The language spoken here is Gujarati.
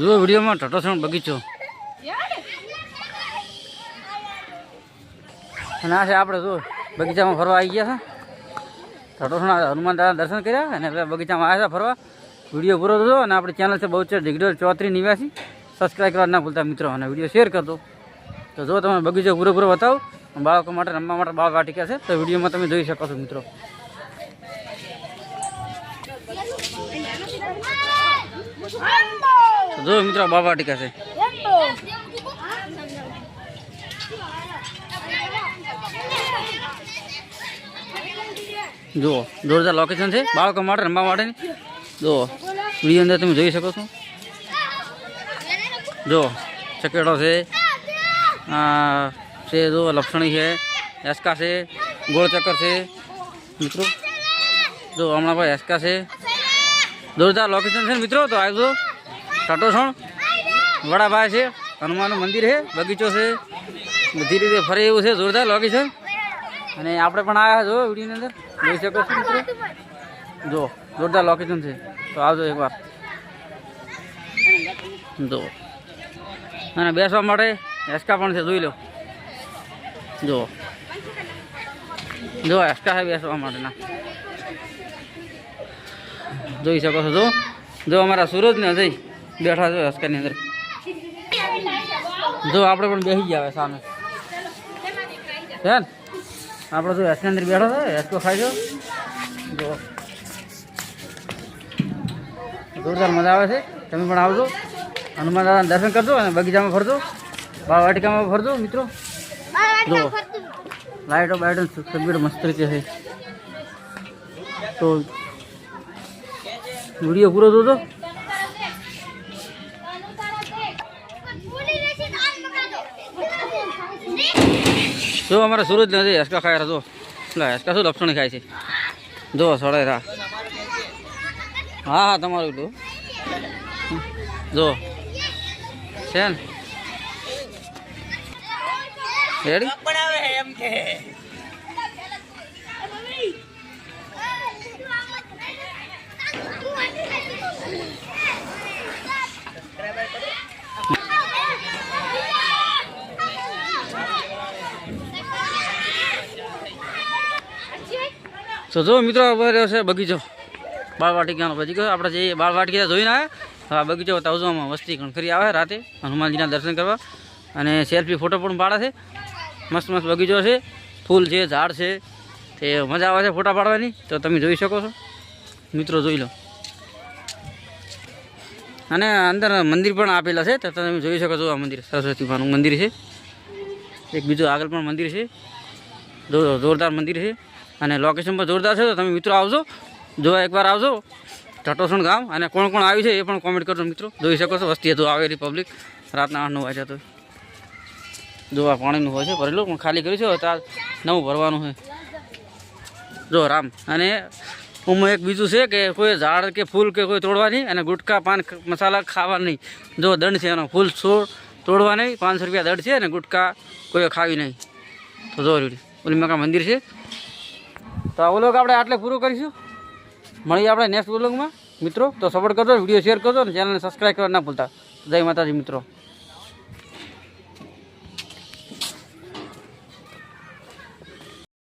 જુઓ વિડીયોમાં ટટોસણ બગીચો અને આ છે આપણે જો બગીચામાં ફરવા આવી ગયા છે. ટટોસણ હનુમાન દાદા દર્શન કર્યા અને બગીચામાં આવ્યા છે ફરવા. વીડિયો પૂરો થતો અને આપણી ચેનલ છે બહુ છે ડિગડર ચોત્રી નિવાસી. સબસ્ક્રાઈબ કરવા ના ભૂલતા મિત્રો અને વીડિયો શેર કરતો તો જો તમે બગીચો પૂરો પૂરો બતાવો બાળકો માટે રમવા માટે બાળ વાટિકા છે, તો વિડીયોમાં તમે જોઈ શકો છો મિત્રો. જો મિત્રો બાબા ટીકા છે. જુઓ જોરદાર લોકેશન છે. બાળકો માટે રમવા માટેની જુઓ વીડિયો અંદર તમે જોઈ શકો છો. જો ચકેડો છે. છે જો લપસણી છે. એસકા છે. ગોળ ચક્કર છે. મિત્રો જો હમણાં ભાઈ એસકા છે. જોરદાર લોકેશન છે મિત્રો, તો આવજો ટટોસણ વડાભાઈ છે, હનુમાનનું મંદિર છે, બગીચો છે, બધી રીતે ફરે એવું છે જોરદાર લોકેશન અને આપણે પણ આવ્યા જો વિડીયોની અંદર, જોઈ શકો છો મિત્રો. જો, જોરદાર લોકેશન છે. તો આવજો એકવાર. જો. અને બેસવા માટે એસકા પણ છે, જોઈ લો. જો. જો, એસકા છે બેસવા માટેના. જોઈ શકો છો જો. જો અમારા સુરજને જઈ બેઠા છો એસકાની અંદર. જો આપણે પણ બેસી ગયા સામે. ને? આપણે જો એસની અંદર બેઠા છે એસકો ખાઈ જો. જોરદાર મજા આવે છે. તમે પણ આવજો. હનુમાન દાદાના દર્શન કરજો અને બગીચામાં ફરજો. બાળ વાટિકામાં ફરજો મિત્રો. જો. લાઇટો બાઇટો સગવડ મસ્ત રીતે છે. તો વીડિયો પૂરો થતો જો અમારા સુરત નથી હસકા ખાય જો. હસકા શું લપસણી ખાય છે? જો સળે રા હા હા, તમારું એટલું જો. છે ને? રેડી તો જો મિત્રો રહ્યો છે બગીચો. બાળ વાટિકાનો બગીચો. આપણે જે બાળ વાટિકા જોઈને આવ્યા બગીચો બતાવજો આમાં વસ્તી ઘણખરી આવે રાતે. હનુમાનજીના દર્શન કરવા. અને સેલ્ફી ફોટો પણ પાડે છે. મસ્ત મસ્ત બગીચો છે. ફૂલ છે, ઝાડ છે. તે મજા આવે છે ફોટા પાડવાની. તો તમે જોઈ શકો છો. મિત્રો જોઈ લો. અને અંદર મંદિર પણ આપેલા છે. તો તમે જોઈ શકો છો આ મંદિર. સરસ્વતી માનું મંદિર છે. એક બીજું આગળ પણ મંદિર છે. જોરદાર મંદિર છે. અને લોકેશન પણ જોરદાર છે, તો તમે મિત્રો આવજો. જોવા એકવાર આવજો. ટટોસણ ગામ અને કોણ કોણ આવ્યું છે એ પણ કોમેન્ટ કરજો મિત્રો. જોઈ શકો છો, વસ્તી હતું આવેલી પબ્લિક રાતના આઠ નવ વાગ્યા તો. જોવા પાણીનું હોય છે, ભરેલું, પણ ખાલી કર્યું છે તાર નવું ભરવાનું છે. જો રામ. અને ઉમાં એક બીજું છે કે કોઈ ઝાડ કે ફૂલ કે કોઈ તોડવા નહીં અને ગુટકા, પાન મસાલા ખાવા નહીં. જો દંડ છે એનો. ફૂલ છોડ તોડવા નહીં, પાંચસો રૂપિયા દંડ છે અને ગુટકા કોઈ ખાવી નહીં. તો જો ઓલી મકા મંદિર છે. તો આ વ્લોગ આપણે આટલે પૂરો કરીશું. મળીએ આપણે નેક્સ્ટ વ્લોગમાં. મિત્રો, તો સપોર્ટ કરજો વીડિયો શેર કરજો અને ચેનલને સબસ્ક્રાઈબ કરવા ના ભૂલતા. જય માતાજી મિત્રો.